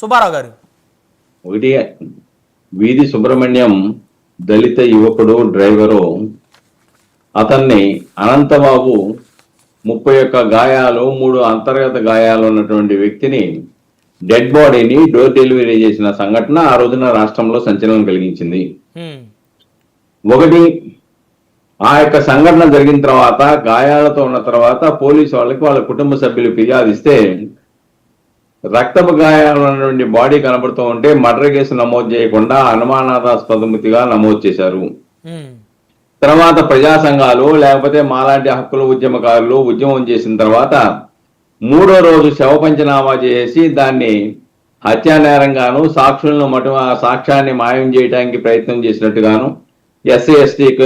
సుబ్బారావు గారు. ఒకటి వీధి సుబ్రహ్మణ్యం దళిత యువకుడు డ్రైవరు. అతన్ని అనంతబాబు ముప్పై ఒక్క గాయాలు మూడు అంతర్గత గాయాలు ఉన్నటువంటి వ్యక్తిని డెడ్ బాడీని డోర్ డెలివరీ చేసిన సంఘటన ఆ రోజున రాష్ట్రంలో సంచలనం కలిగించింది. ఒకటి ఆ యొక్క సంఘటన జరిగిన తర్వాత గాయాలతో ఉన్న తర్వాత పోలీసు వాళ్ళకి వాళ్ళ కుటుంబ సభ్యులు ఫిర్యాదు ఇస్తే రక్తపు గాయాలు ఉన్నటువంటి బాడీ కనబడుతూ ఉంటే మర్డర్ కేసు నమోదు చేయకుండా అనుమానాస్పదమితిగా నమోదు చేశారు. తర్వాత ప్రజా సంఘాలు లేకపోతే మాలాంటి హక్కుల ఉద్యమకారులు ఉద్యమం చేసిన తర్వాత మూడో రోజు శవ పంచనామా చేసి దాన్ని హత్యా నేరంగాను సాక్షులను మటు ఆ సాక్ష్యాన్ని మాయం చేయడానికి ప్రయత్నం చేసినట్టుగాను ఎస్సీ ఎస్టీ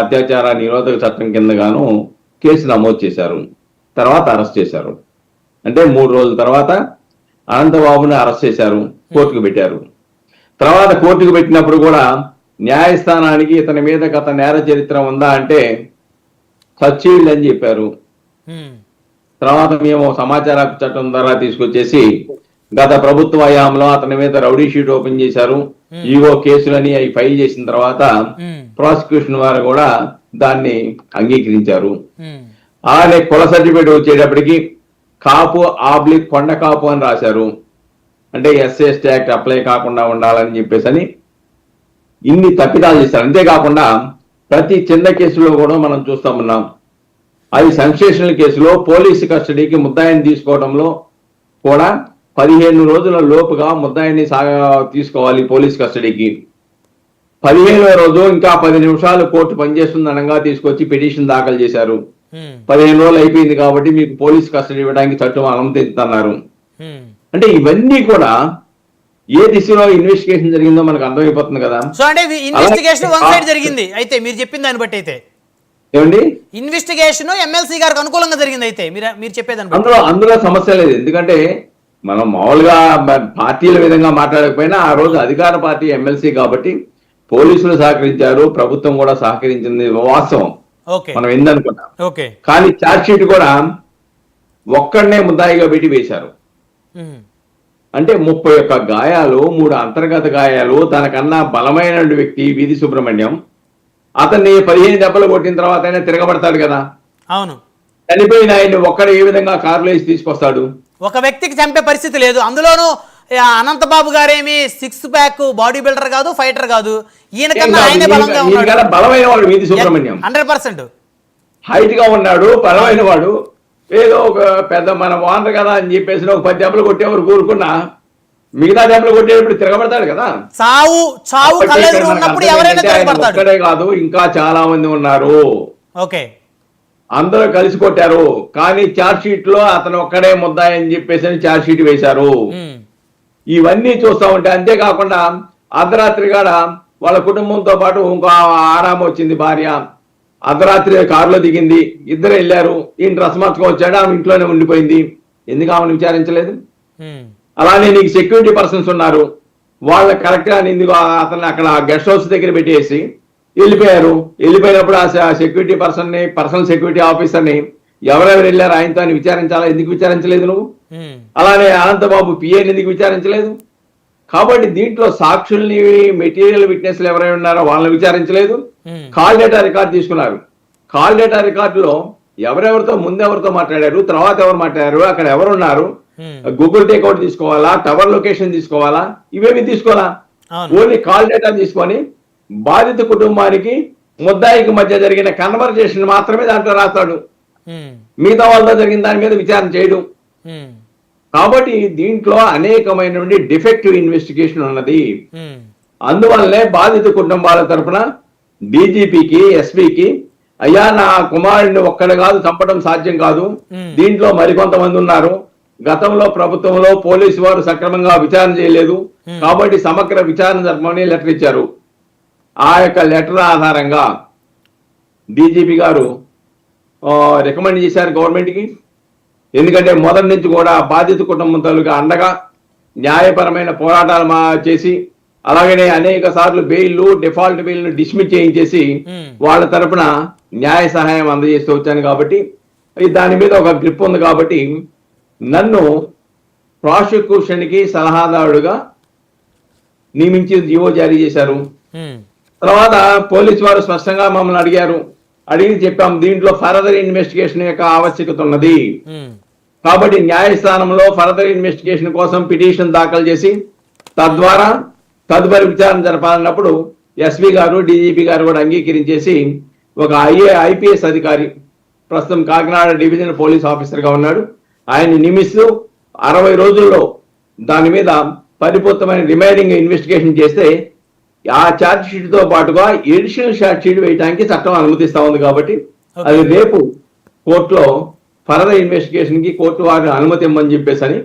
అత్యాచార నిరోధక చట్టం కింద గాను కేసు నమోదు చేశారు. తర్వాత అరెస్ట్ చేశారు. అంటే మూడు రోజుల తర్వాత అనంతబాబుని అరెస్ట్ చేశారు కోర్టుకు పెట్టారు. తర్వాత కోర్టుకు పెట్టినప్పుడు కూడా న్యాయస్థానానికి ఇతని మీద గత నేర చరిత్ర ఉందా అంటే సచ్చీళ్ళు అని చెప్పారు. తర్వాత మేము సమాచార చట్టం ద్వారా తీసుకొచ్చేసి గత ప్రభుత్వ హయాంలో అతని మీద రౌడీ షీట్ ఓపెన్ చేశారు. ఈగో కేసులని అవి ఫైల్ చేసిన తర్వాత ప్రాసిక్యూషన్ వారు కూడా దాన్ని అంగీకరించారు. అలానే కుల సర్టిఫికేట్ వచ్చేటప్పటికి కాపు ఆబ్లిక్ కొండ కాపు అని రాశారు. అంటే ఎస్సీ ఎస్టీ యాక్ట్ అప్లై కాకుండా ఉండాలని చెప్పేసి అని ఇన్ని తప్పిదాలు చేశారు. అంతేకాకుండా ప్రతి చిన్న కేసులో కూడా మనం చూస్తామన్నాం అది సెన్సేషనల్ కేసులో పోలీసు కస్టడీకి ముద్దాయిని తీసుకోవడంలో కూడా పదిహేను రోజుల లోపుగా ముద్దాయిని సాగ తీసుకోవాలి పోలీస్ కస్టడీకి. పదిహేనో రోజు ఇంకా పది నిమిషాలు కోర్టు పనిచేస్తుంది అనగా తీసుకొచ్చి పిటిషన్ దాఖలు చేశారు. పదిహేను రోజులు అయిపోయింది కాబట్టి మీకు పోలీస్ కస్టడీ ఇవ్వడానికి చట్టం అనుమతిస్తున్నారు. అంటే ఇవన్నీ కూడా ఏ దిశలో ఇన్వెస్టిగేషన్ జరిగిందో మనకు అర్థమైపోతుంది కదా. సో అంటే ఇన్వెస్టిగేషన్ వన్ సైడ్ జరిగింది. అయితే మీరు చెప్పిన దాన్ని బట్టి అయితే. ఏమండి? ఇన్వెస్టిగేషన్ ఎమ్మెల్సీ గారికి అనుకూలంగా జరిగింది అయితే. మీరు మీరు చెప్పేదాన్ని అందులో అందులో సమస్య లేదు. ఎందుకంటే మనం మామూలుగా పార్టీల విధంగా మాట్లాడకపోయినా ఆ రోజు అధికార పార్టీ ఎమ్మెల్సీ కాబట్టి పోలీసులు సహకరించారు. ప్రభుత్వం కూడా సహకరించింది. వాస్తవం. మనం ఏందనుకున్నాం ఓకే. కానీ ఛార్జ్ షీట్ కూడా ఒక్కడనే ముద్దాయిగా పెట్టి వేశారు. అంటే ముప్పై ఒక్క గాయాలు మూడు అంతర్గత గాయాలు తనకన్నా బలమైన వ్యక్తి వీధి సుబ్రహ్మణ్యం. అతన్ని పదిహేను దెబ్బలు కొట్టిన తర్వాత అయినా తిరగబడతాడు కదా. అవును. చనిపోయిన ఆయన్ని ఒక్కడ ఏ విధంగా కారులో వేసి తీసుకొస్తాడు? ఒక వ్యక్తికి చంపే పరిస్థితి లేదు. అందులోనూ అనంతబాబు గారేమి సిక్స్ ప్యాక్ బాడీ బిల్డర్ కాదు ఫైటర్ కాదు. ఈయన కన్నా ఆయనే బలంగా ఉన్నాడు. బలమైన వాడు వీధి సుబ్రహ్మణ్యం. హండ్రెడ్ పర్సెంట్ హైట్గా ఉన్నాడు బలమైన వాడు. ఏదో ఒక పెద్ద మన వానర్ కదా అని చెప్పేసి ఒక పది దెబ్బలు కొట్టేవారు కూరుకున్నా మిగతా దెబ్బలు కొట్టేటప్పుడు తిరగబడతాడు కదా. చావు చావు ఉన్నప్పుడు ఎవరైనా తిరగబడతాడు. ఒక్కడే కాదు ఇంకా చాలా మంది ఉన్నారు. ఓకే. అందరూ కలిసి కొట్టారు కానీ ఛార్జ్ షీట్లో అతను ఒక్కడే ముద్దాయి అని చెప్పేసి ఛార్జ్ షీట్ వేశారు. ఇవన్నీ చూస్తా ఉంటే అంతేకాకుండా అర్ధరాత్రి కాడ వాళ్ళ కుటుంబంతో పాటు ఇంకో ఆరామ వచ్చింది భార్య. అర్ధరాత్రి కారులో దిగింది. ఇద్దరు వెళ్ళారు. ఈయన రసమార్చుకొని వచ్చాడు ఆమె ఇంట్లోనే ఉండిపోయింది. ఎందుకు ఆమెను విచారించలేదు? అలానే నీకు సెక్యూరిటీ పర్సన్స్ ఉన్నారు. వాళ్ళ కరెక్ట్గా ఎందుకు అతను అక్కడ గెస్ట్ హౌస్ దగ్గర పెట్టేసి వెళ్ళిపోయారు. వెళ్ళిపోయినప్పుడు ఆ సెక్యూరిటీ పర్సన్ని పర్సనల్ సెక్యూరిటీ ఆఫీసర్ని ఎవరెవరు వెళ్ళారు? ఆయనతో అని విచారించాలా? ఎందుకు విచారించలేదు నువ్వు? అలానే అనంతబాబు పిఏని ఎందుకు విచారించలేదు? కాబట్టి దీంట్లో సాక్షుల్ని మెటీరియల్ విట్నెస్లు ఎవరైనా ఉన్నారో? వాళ్ళని విచారించలేదు. కాల్ డేటా రికార్డు తీసుకున్నారు. కాల్ డేటా రికార్డులో ఎవరెవరితో ముందెవరితో మాట్లాడారు? తర్వాత ఎవరు మాట్లాడారు? అక్కడ ఎవరున్నారు? గూగుల్ టేక్అవుట్ తీసుకోవాలా? టవర్ లొకేషన్ తీసుకోవాలా? ఇవేమి తీసుకోవాలా? ఓన్లీ కాల్ డేటా తీసుకొని బాధిత కుటుంబానికి ముద్దాయికి మధ్య జరిగిన కన్వర్జేషన్ మాత్రమే దాంట్లో రాస్తాడు. మిగతా వాళ్ళతో జరిగిన దాని మీద విచారణ చేయడు. కాబట్టి దీంట్లో అనేకమైనటువంటి డిఫెక్టివ్ ఇన్వెస్టిగేషన్ ఉన్నది అందువల్లనే బాధిత కుటుంబాల తరపున డీజీపీకి ఎస్పీకి అయ్యా నా కుమారుడిని ఒక్కడ కాదు చంపడం సాధ్యం కాదు. దీంట్లో మరికొంతమంది ఉన్నారు. గతంలో ప్రభుత్వంలో పోలీసు వారు సక్రమంగా విచారణ చేయలేదు. కాబట్టి సమగ్ర విచారణ జరపమని లెటర్ ఇచ్చారు. ఆ యొక్క లెటర్ ఆధారంగా డీజీపీ గారు రికమెండ్ చేశారు గవర్నమెంట్కి. ఎందుకంటే మొదటి నుంచి కూడా బాధిత కుటుంబం తాలూకా అండగా న్యాయపరమైన పోరాటాలు మా చేసి అలాగనే అనేక సార్లు బెయిల్లు డిఫాల్ట్ బెయిల్ను డిస్మిస్ చేయించేసి వాళ్ళ తరపున న్యాయ సహాయం అందజేస్తూ వచ్చాను కాబట్టి దాని మీద ఒక గ్రిప్ ఉంది కాబట్టి నన్ను ప్రాసిక్యూషన్కి సలహాదారుడుగా నియమించి జీవో జారీ చేశారు. తర్వాత పోలీసు వారు స్పష్టంగా మమ్మల్ని అడిగారు. అడిగి చెప్పాం దీంట్లో ఫర్దర్ ఇన్వెస్టిగేషన్ యొక్క ఆవశ్యకత ఉన్నది. కాబట్టి న్యాయస్థానంలో ఫర్దర్ ఇన్వెస్టిగేషన్ కోసం పిటిషన్ దాఖలు చేసి తద్వారా తదుపరి విచారణ జరపాలన్నప్పుడు ఎస్పీ గారు డీజీపీ గారు కూడా అంగీకరించేసి ఒక ఐఏ ఐపీఎస్ అధికారి ప్రస్తుతం కాకినాడ డివిజన్ పోలీస్ ఆఫీసర్గా ఉన్నాడు. ఆయన్ని నియమిస్తూ అరవై రోజుల్లో దాని మీద పరిపూర్తమైన రిమైనింగ్ ఇన్వెస్టిగేషన్ చేస్తే ఆ ఛార్జ్ షీట్తో పాటుగా ఎడిషనల్ ఛార్జ్ షీట్ వేయడానికి చట్టం అనుమతిస్తా ఉంది కాబట్టి అది రేపు కోర్టులో ఫర్దర్ ఇన్వెస్టిగేషన్కి కోర్టు వారి అనుమతి ఇమ్మని చెప్పేసి అని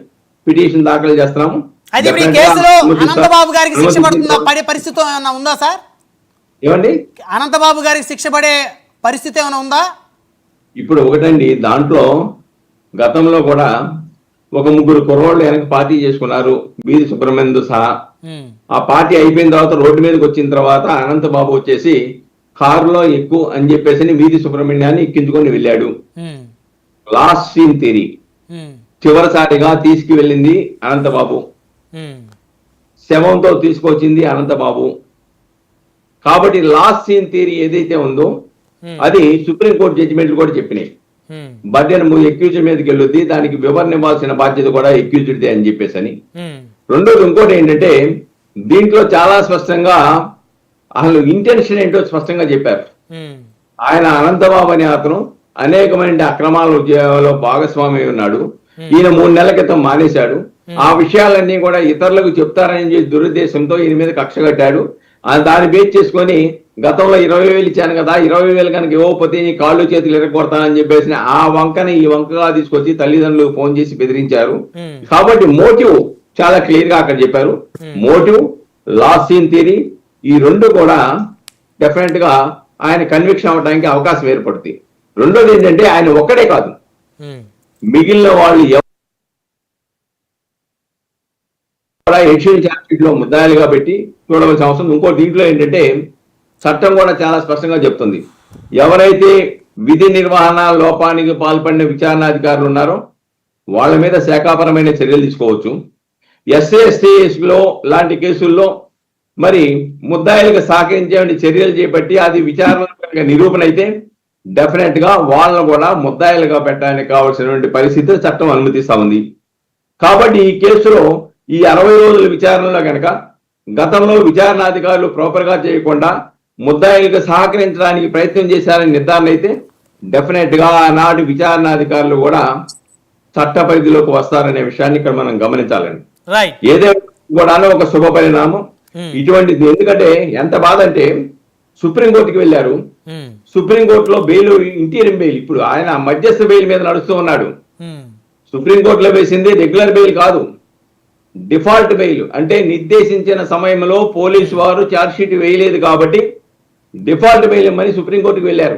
పిటిషన్ దాఖలు చేస్తున్నాము. అయితే ఇప్పుడు ఈ కేసులో అనంతబాబు గారికి శిక్ష పడుతుందా? పడే పరిస్థితి ఏమైనా ఉందా సార్? ఏమండి? అనంతబాబు గారికి శిక్ష పడే పరిస్థితి ఏమైనా ఉందా? ఇప్పుడు ఒకటండి దాంట్లో గతంలో కూడా ఒక ముగ్గురు కుర్రోళ్ళు వెనక పార్టీ చేసుకున్నారు. బీది సుబ్రహ్మణ్యంతో సహా. ఆ పార్టీ అయిపోయిన తర్వాత రోడ్డు మీదకి వచ్చిన తర్వాత అనంతబాబు వచ్చేసి కారులో ఎక్కువ అని చెప్పేసి వీధి సుబ్రహ్మణ్యాన్ని ఎక్కించుకొని వెళ్ళాడు. లాస్ట్ సీన్ థియరీ చివరిసారిగా తీసుకువెళ్ళింది అనంతబాబు. శవంతో తీసుకొచ్చింది అనంతబాబు. కాబట్టి లాస్ట్ సీన్ థియరీ ఏదైతే ఉందో అది సుప్రీంకోర్టు జడ్జిమెంట్లు కూడా చెప్పినాయి. ఉమ్, బర్డెన్ ఎక్యూజ్డ్ మీదకి వెళ్ళొద్ది దానికి వివరణ ఇవ్వాల్సిన బాధ్యత కూడా ఎక్యూజ్డ్దే అని చెప్పేసి అని రెండోది ఇంకోటి ఏంటంటే దీంట్లో చాలా స్పష్టంగా అసలు ఇంటెన్షన్ ఏంటో స్పష్టంగా చెప్పారు. ఆయన అనంతబాబు అనే అతను అనేకమైన అక్రమాల ఉద్యోగాల్లో భాగస్వామి ఉన్నాడు. ఈయన మూడు నెలల క్రితం మానేశాడు. ఆ విషయాలన్నీ కూడా ఇతరులకు చెప్తారని చెప్పి దురుద్దేశంతో ఈయన మీద కక్ష కట్టాడు. దాన్ని బేస్ చేసుకొని గతంలో ఇరవై వేలు ఇచ్చాను కదా ఇరవై వేలు కనుక ఇవ్వకపోతే నీ కాళ్ళు చేతులు ఎరగొడతానని చెప్పేసి ఆ వంకని ఈ వంకగా తీసుకొచ్చి తల్లిదండ్రులు ఫోన్ చేసి బెదిరించారు. కాబట్టి మోటివ్ చాలా క్లియర్గా అక్కడ చెప్పారు. మోటివ్ లాస్ట్ సీన్ థియరీ ఈ రెండు కూడా డెఫినెట్గా ఆయన కన్విక్షన్ అవడానికి అవకాశం ఏర్పడుతుంది. రెండోది ఏంటంటే ఆయన ఒక్కడే కాదు. మిగిలిన వాళ్ళు కూడా ఏషియన్ ఛార్జ్షీట్లో ముద్దాయిలుగా పెట్టి చూడవలసిన అవసరం ఇంకో దీంట్లో ఏంటంటే చట్టం కూడా చాలా స్పష్టంగా చెప్తుంది. ఎవరైతే విధి నిర్వహణ లోపానికి పాల్పడిన విచారణాధికారులు ఉన్నారో వాళ్ళ మీద శాఖాపరమైన చర్యలు తీసుకోవచ్చు. ఎస్సీ ఎస్టీఎస్లో లాంటి కేసుల్లో మరి ముద్దాయిలకు సహకరించే చర్యలు చేపట్టి అది విచారణ నిరూపణ అయితే డెఫినెట్గా వాళ్ళను కూడా ముద్దాయిలుగా పెట్టడానికి కావాల్సినటువంటి పరిస్థితి చట్టం అనుమతిస్తా ఉంది. కాబట్టి ఈ కేసులో ఈ అరవై రోజుల విచారణలో కనుక గతంలో విచారణాధికారులు ప్రాపర్గా చేయకుండా ముద్దాయిలకు సహకరించడానికి ప్రయత్నం చేశారని నిర్ధారణ అయితే డెఫినెట్గా ఆనాటి విచారణాధికారులు కూడా చట్ట పరిధిలోకి వస్తారనే విషయాన్ని ఇక్కడ మనం గమనించాలండి. ఏదైనా కూడా ఒక శుభ పరిణామం. Hmm. ఇటువంటిది ఎందుకంటే ఎంత బాధ అంటే సుప్రీంకోర్టుకి వెళ్ళారు. ఉమ్, సుప్రీంకోర్టులో బెయిల్ ఇంటీరియం బెయిల్. ఇప్పుడు ఆయన మధ్యస్థ బెయిల్ మీద నడుస్తూ ఉన్నాడు. ఉమ్, సుప్రీంకోర్టులో వేసింది రెగ్యులర్ బెయిల్ కాదు. డిఫాల్ట్ బెయిల్ అంటే నిర్దేశించిన సమయంలో పోలీసు వారు ఛార్జ్షీట్ వేయలేదు కాబట్టి డిఫాల్ట్ బెయిల్ ఇమ్మని సుప్రీంకోర్టుకి వెళ్ళారు.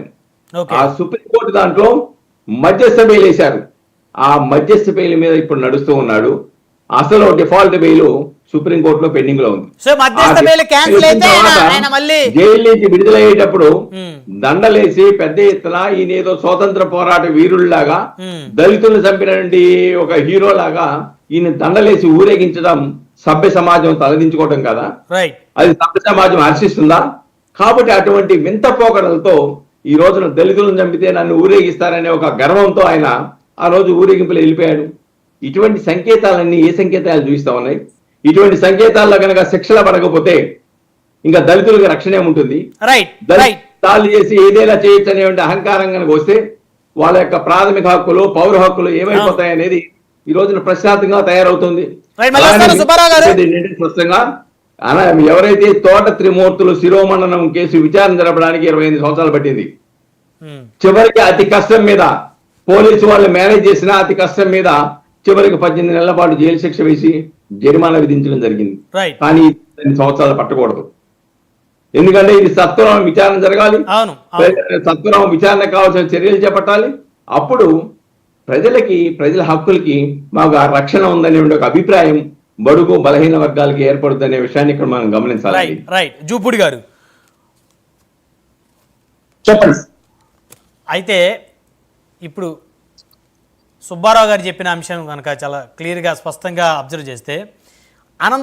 ఆ సుప్రీంకోర్టు దాంట్లో మధ్యస్థ బెయిల్ వేశారు. ఆ మధ్యస్థ బెయిల్ మీద ఇప్పుడు నడుస్తూ ఉన్నాడు. అసలు డిఫాల్ట్ బెయిల్ సుప్రీంకోర్టులో పెండింగ్లో ఉంది జైలు నుంచి విడుదలయ్యేటప్పుడు దండలేసి పెద్ద ఎత్తున ఈయన ఏదో స్వాతంత్ర పోరాట వీరుల్లాగా దళితులను చంపినటువంటి ఒక హీరో లాగా ఈయన దండలేసి ఊరేగించడం సభ్య సమాజం తలదించుకోవడం కదా? అది సభ్య సమాజం హర్షిస్తుందా? కాబట్టి అటువంటి వింత పోకడలతో ఈ రోజున దళితులను చంపితే నన్ను ఊరేగిస్తారనే ఒక గర్వంతో ఆయన ఆ రోజు ఊరేగింపులు వెళ్ళిపోయాడు. ఇటువంటి సంకేతాలన్నీ ఏ సంకేతాలు చూపిస్తా ఉన్నాయి? ఇటువంటి సంకేతాల్లో కనుక శిక్షణ పడకపోతే ఇంకా దళితులకు రక్షణ రైట్ తాళ్ళు చేసి ఏదైనా చేయొచ్చు అనేటువంటి అహంకారం కనుక వస్తే వాళ్ళ యొక్క ప్రాథమిక హక్కులు పౌర హక్కులు ఏమైపోతాయి అనేది ఈ రోజున ప్రశాంతంగా తయారవుతుంది. స్పష్టంగా అలా ఎవరైతే తోట త్రిమూర్తులు శిరోమండనం కేసు విచారణ జరపడానికి ఇరవై ఎనిమిది సంవత్సరాలు పట్టింది. చివరికి అతి కష్టం మీద పోలీసు వాళ్ళు మేనేజ్ చేసిన అతి కష్టం మీద చివరికి పద్దెనిమిది నెలల పాటు జైలు శిక్ష వేసి జరిమానా విధించడం జరిగింది. కానీ ఎనిమిది సంవత్సరాలు పట్టకూడదు. ఎందుకంటే ఇది సత్వరం విచారణ జరగాలి. సత్వరం విచారణ కావాల్సిన చర్యలు చేపట్టాలి. అప్పుడు ప్రజలకి ప్రజల హక్కులకి మాకు ఆ రక్షణ ఉందనే ఒక అభిప్రాయం బడుగు బలహీన వర్గాలకి ఏర్పడుతుందనే విషయాన్ని ఇక్కడ మనం గమనించాలి రైట్ రైట్ జూపూడి గారు. చెప్పండి. అయితే ఇప్పుడు సుబ్బారావు గారు చెప్పిన అంశం కనుక చాలా క్లియర్గా స్పష్టంగా అబ్జర్వ్ చేస్తే అనంత